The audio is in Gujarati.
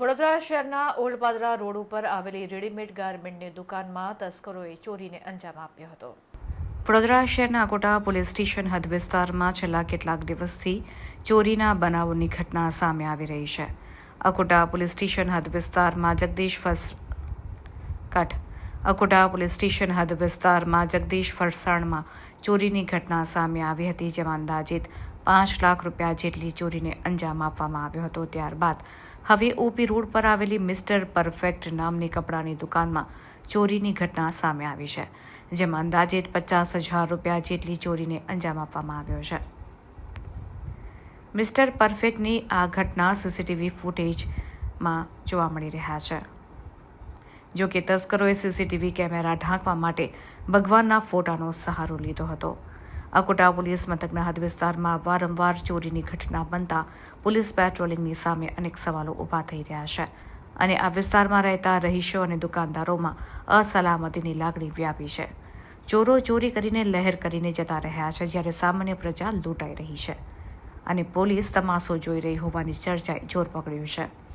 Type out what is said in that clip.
વડોદરા શહેરના ઓલપાદરા રોડ ઉપર આવેલી રેડીમેડ ગાર્મેન્ટની દુકાનમાં તસ્કરોએ ચોરીને અંજામ આપ્યો હતો. વડોદરા શહેરના અકોટા પોલીસ સ્ટેશન હદ વિસ્તારમાં છેલ્લા કેટલાક દિવસથી ચોરીના બનાવોની ઘટના સામે આવી રહી છે. અકોટા પોલીસ સ્ટેશન હદ વિસ્તારમાં જગદીશ ફસ કટ અકોટા પોલીસ સ્ટેશન હદ વિસ્તારમાં જગદીશ ફરસાણમાં ચોરીની ઘટના સામે આવી હતી, જેમાં અંદાજિત પાંચ લાખ રૂપિયા જેટલી ચોરીને અંજામ આપવામાં આવ્યો હતો ત્યારબાદ. હવે ઓપી રોડ પર આવેલી મિસ્ટર પરફેક્ટ નામની કપડાની દુકાનમાં ચોરીની ઘટના સામે આવી છે, જેમાં અંદાજિત પચાસ હજાર રૂપિયા જેટલી ચોરીને અંજામ આપવામાં આવ્યો છે. મિસ્ટર પરફેક્ટની આ ઘટના સીસીટીવી ફૂટેજમાં જોવા મળી રહ્યા છે. જો કે તસ્કરોએ સીસીટીવી કેમેરા ઢાંકવા માટે ભગવાનના ફોટાનો સહારો લીધો હતો. અકોટા પોલીસ મથકના હદ વિસ્તારમાં વારંવાર ચોરીની ઘટના બનતા પોલીસ પેટ્રોલિંગની સામે અનેક સવાલો ઊભા થઈ રહ્યા છે. અને આ વિસ્તારમાં રહેતા રહીશો અને દુકાનદારોમાં અસલામતીની લાગણી વ્યાપી છે. ચોરો ચોરી કરીને લહેર કરીને જતા રહ્યા છે જ્યારે સામાન્ય પ્રજા લૂંટાઈ રહી છે. અને પોલીસ તમાશો જોઈ રહી હોવાની ચર્ચાએ જોર પકડ્યું છે.